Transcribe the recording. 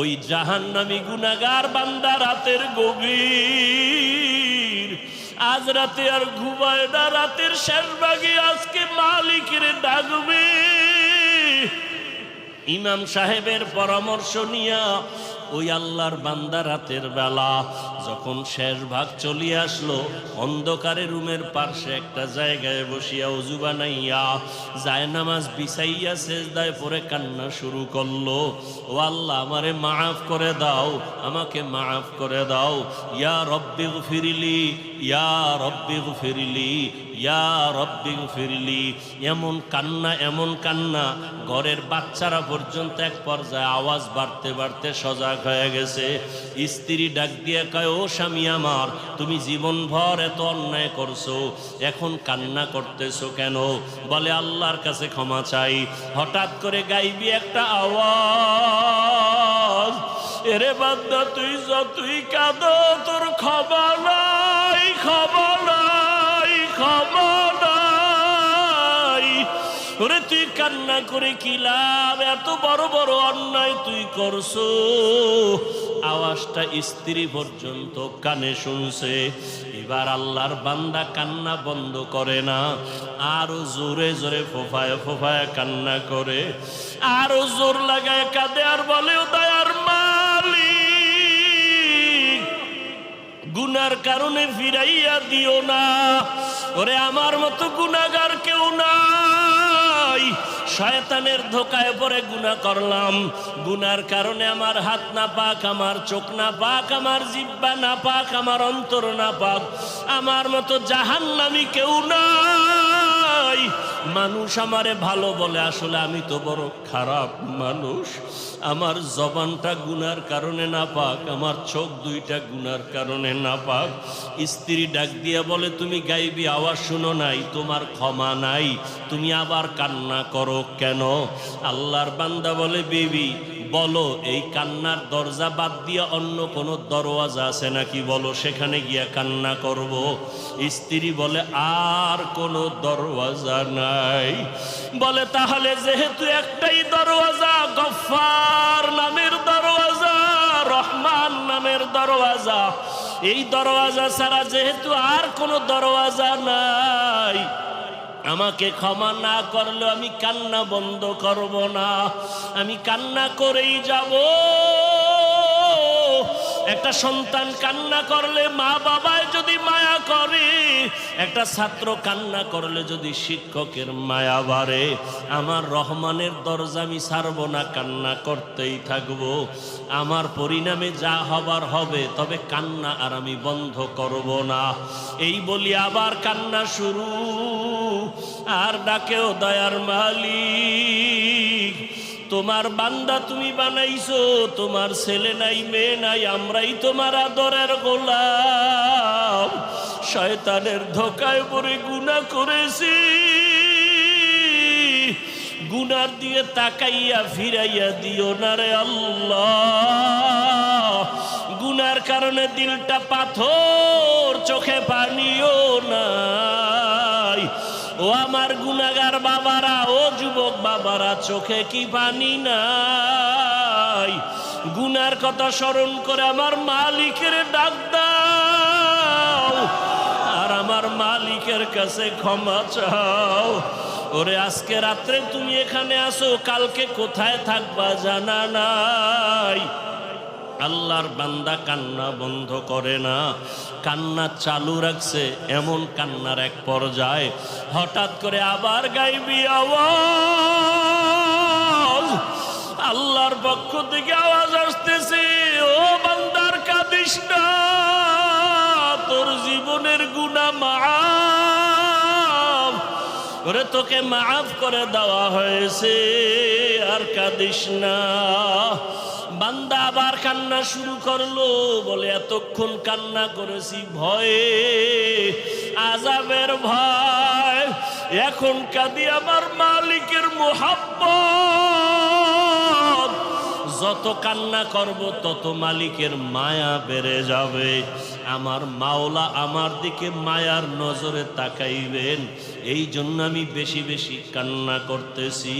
ওই জাহান্নামী গুনাগার বান্দা রাতের গভীর। আজ রাতে আর ঘুমায় না, রাতের শেষ ভাগে আজকে মালিকের ডাকবে। ইমাম সাহেবের পরামর্শ নিয়া ওই আল্লাহর বান্দা রাতের বেলা যখন শেষ ভাগ চলিয়ে আসলো, অন্ধকারে রুমের পার্শ্বে একটা জায়গায় বসিয়া উজু বানাইয়া যায় নামাজ বিছাইয়া শেষদায় পরে কান্না শুরু করল। ও আল্লাহ, আমারে মাফ করে দাও, আমাকে মাফ করে দাও। ইয়া রব্বি ফিরিলি ইয়া রব্বি ফিরিলি ইয়া ফিরলি এমন কান্না এমন কান্না, ঘরের বাচ্চারা পর্যন্ত এক পর্যায়ে আওয়াজ বাড়তে বাড়তে সজাগ হয়ে গেছে। স্ত্রী ডাক দিয়ে কয়, ও স্বামী আমার, তুমি জীবনভর এত অন্যায় করছ, এখন কান্না করতেছো কেন? বলে, আল্লাহর কাছে ক্ষমা চাই। হঠাৎ করে গাইবি একটা আওয়াজ, এরে বান্দা, তুই যতই কাঁদো, তোর ক্ষমা নাই। ওরে তুই কান্না করে কি লাভ? এত বড় বড় অন্যায় তুই করছ। আওয়াজটা স্ত্রী পর্যন্ত কানে শুনছে। এবার আল্লাহর বান্দা কান্না বন্ধ করে না। আরও জোরে জোরে ফোফায় ফোফায় কান্না করে। আরও জোর লাগায় কাঁদে আর বলে দয়ার মালিক, গুনার কারণে ফিরাইয়া দিও না। ওরে, আমার মতো গুনাগার কেউ নাই শয়তানের ধোকায় পরে গুণা করলাম। গুনার কারণে আমার হাত না পাক, আমার চোখ না পাক, আমার জিব্বা না পাক, আমার অন্তর না পাক, আমার মতো জাহান্নামি কেউ নাই মানুষ আমারে ভালো বলে। আসলে আমি তো বড় খারাপ মানুষ। আমার জবানটা গুনার কারণে না পাক, আমার চোখ দুইটা গুনার কারণে না পাক। স্ত্রী ডাক দিয়া বলে, তুমি গাইবি, আওয়াজ শুনো নাই, তোমার ক্ষমা নাই। তুমি আবার কান্না করো কেন? আল্লাহর বান্দা বলে, বেবি বলো, এই কান্নার দরজা বাদ দিয়ে অন্য কোনো দরওয়াজা আছে নাকি? বলো, সেখানে গিয়া কান্না করব। স্ত্রী বলে, আর কোনো দরওয়াজা নাই। বলে, তাহলে যেহেতু একটাই দরওয়াজা গফার নামের দরওয়াজা, রহমান নামের দরওয়াজা, এই দরওয়াজা ছাড়া যেহেতু আর কোনো দরওয়াজা নাই। আমাকে ক্ষমা না করলে আমি কান্না বন্ধ করব না। আমি কান্না করেই যাব। একটা সন্তান কান্না করলে মা বাবায় যদি মায়া করে, একটা ছাত্র কান্না করলে যদি শিক্ষকের মায়া বাড়ে, আমার রহমানের দরজা আমি ছাড়ব না, কান্না করতেই থাকব। আমার পরিণামে যা হবার হবে, তবে কান্না আর আমি বন্ধ করব না। এই বলি আবার কান্না শুরু, আর ডাকেও দয়ার মালিক। তোমার বান্দা তুমি বানাইছো, তোমার ছেলে নাই, মেয়ে নাই, আমরাই তোমার আদরের গোলাম। শয়তানের ধোকায় পরে গুণা করেছি। গুনার দিয়ে তাকাইয়া ফিরাইয়া দিও না রে আল্লাহ। গুনার কারণে দিলটা পাথর, চোখে পানিও নাই। ও আমার গুনাগার বাবারা, ও যুবক বাবারা, চোখে কি পানি নাই? গুনার কথা স্মরণ করে আমার মালিকের ডাক দাও, আর আমার মালিকের কাছে ক্ষমা চাও। ওরে, আজকে রাত্রে তুমি এখানে আসো, কালকে কোথায় থাকবা জানা নাই? আল্লাহর বান্দা কান্না বন্ধ করে না। কান্না চালু রাখছে, এমন কান্নার এক পর্যায়ে হঠাৎ করে আবার গাইবি আওয়াজ। আল্লাহর পক্ষ থেকে আওয়াজ আসতেছে, ও বান্দার কাঁদিস তোর জীবনের গুণা মাফ। ওরে তোকে মাফ করে দেওয়া হয়েছে, আর কাঁদিস না। বান্দা আবার কান্না শুরু করল, বলে, এতক্ষণ কান্না করেছি, ভয়ে আজাবের ভয়, এখন কাঁদি আমার মালিকের মোহাব্বত। যত কান্না করব, তত মালিকের মায়া বেড়ে যাবে। আমার মাওলা আমার দিকে মায়ার নজরে তাকাইবেন। এই জন্য আমি বেশি বেশি কান্না করতেছি।